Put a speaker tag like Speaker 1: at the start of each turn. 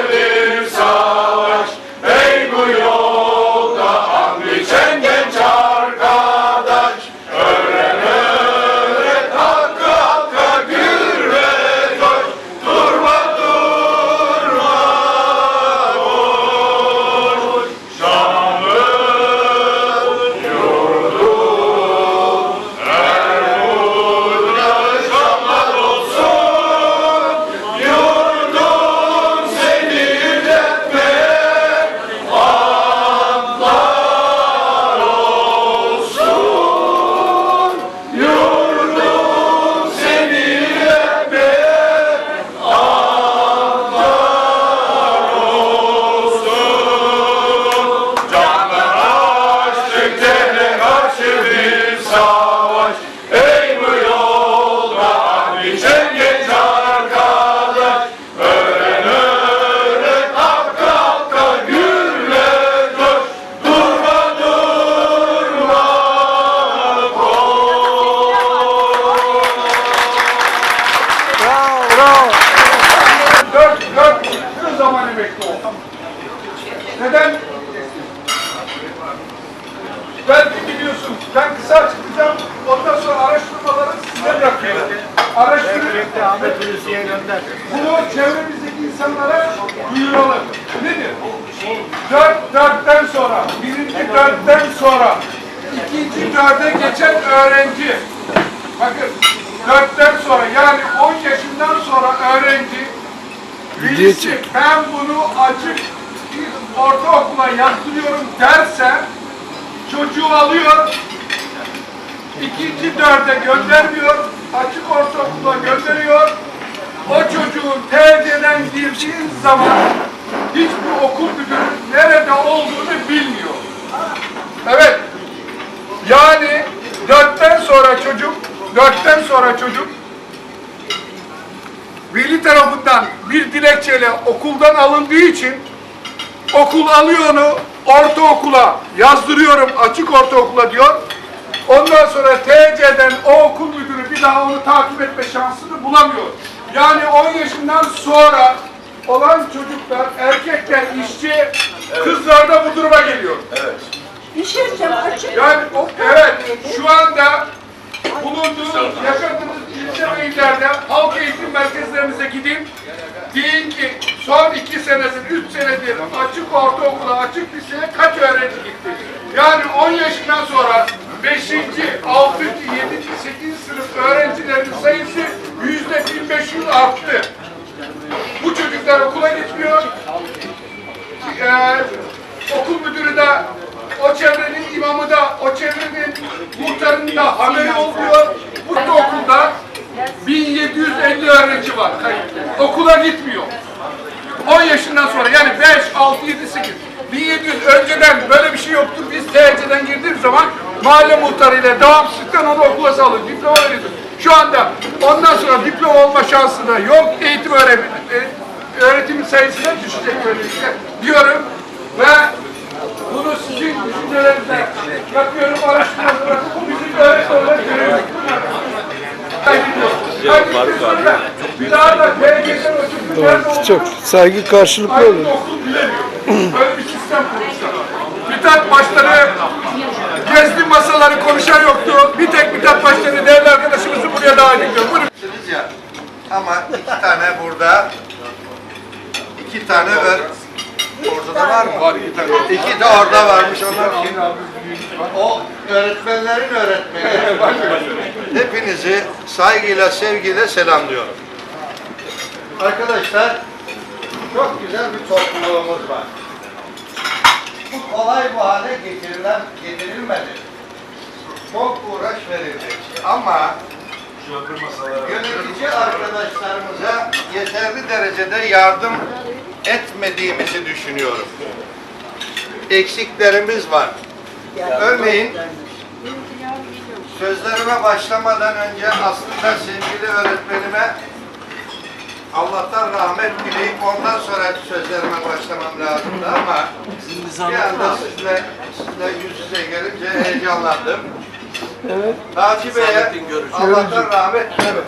Speaker 1: Hallelujah. Neden? Belki biliyorsun. Ben kısa açıklayacağım. Ondan sonra araştırmaları size bırakıyorum. Araştırın.
Speaker 2: Bunu çevremizdeki insanlara duyuralım. Nedir? Dört dörtten sonra, birinci dörtten sonra, ikinci dörde geçen öğrenci. Bakın, dörtten sonra yani on yaşından sonra öğrenci Bilsin, ben bunu acı yazdırıyorum derse çocuğu alıyor ikinci dörde göndermiyor açık ortaokula gönderiyor o çocuğun TC'den girdiği zaman hiçbir okul müdürü nerede olduğunu bilmiyor. Evet. Yani dörtten sonra çocuk, dörtten sonra çocuk veli tarafından bir dilekçeyle okuldan alındığı için okul alıyor onu ortaokula yazdırıyorum açık ortaokula diyor. Ondan sonra TC'den o okul müdürü bir daha onu takip etme şansını bulamıyor. Yani 10 yaşından sonra olan çocuklar, erkekler işçi, kızlar da bu duruma geliyor.
Speaker 3: Bir şey söyleyeceğim açık.
Speaker 2: Yani o, evet şu anda bulunduğunuz, yaşadığınız ilçe ve illerde halk eğitim merkezlerimize gidin. Deyin ki son iki senedir, üç senedir açık ortaokula, açık liseye kaç öğrenci gitti? Yani 10 yaşından sonra 5. 6. 7. 8. sınıf öğrencilerin sayısı yüzde 1500 arttı. Bu çocuklar okula gitmiyor. Ee, okul müdürü de o çevrenin imamı da o çevrenin muhtarının da haberi oluyor. Bu okulda 1750 öğrenci var. Okula gitmiyor. 10 yaşından sonra yani 5, 6, 7, 8. 1700 önceden böyle bir şey yoktur. Biz THC'den girdiğimiz zaman mahalle muhtarıyla devamsızlıktan onu okula salır. Diploma veriyoruz. Şu anda ondan sonra diploma olma şansı da yok. Eğitim öğretim, öğretimin sayısı da düşecek böylelikle diyorum. Ve bunu sizin düşüncelerinizle yapıyorum araştırmaları. Bu bizim öğretmenler görüyoruz. Bir daha da THC'den ötürü
Speaker 4: Çok saygı karşılıklı olur.
Speaker 2: Böyle bir sistem kurmuşlar. Mithat başları gezdi masaları konuşan yoktu. Bir tek Mithat başları değerli arkadaşımızı buraya davet ediyorum. Buyurun.
Speaker 5: Ama iki tane burada, iki tane ör... Orada da var mı?
Speaker 2: Var iki tane.
Speaker 5: İki de orada varmış. Onlar kim? O öğretmenlerin öğretmeni. Hepinizi saygıyla, sevgiyle selamlıyorum. Arkadaşlar, çok güzel bir topluluğumuz var. Bu kolay bu hale getirilen, getirilmedi. Çok uğraş verildi. Ama yönetici arkadaşlarımıza yeterli derecede yardım etmediğimizi düşünüyorum. Eksiklerimiz var. Örneğin sözlerime başlamadan önce aslında sevgili öğretmenime Allah'tan rahmet dileyip ondan sonra sözlerime başlamam lazımdı ama bir anda sizle, sizle yüz yüze gelince heyecanlandım. Evet. Naci Bey'e Allah'tan rahmet dilerim.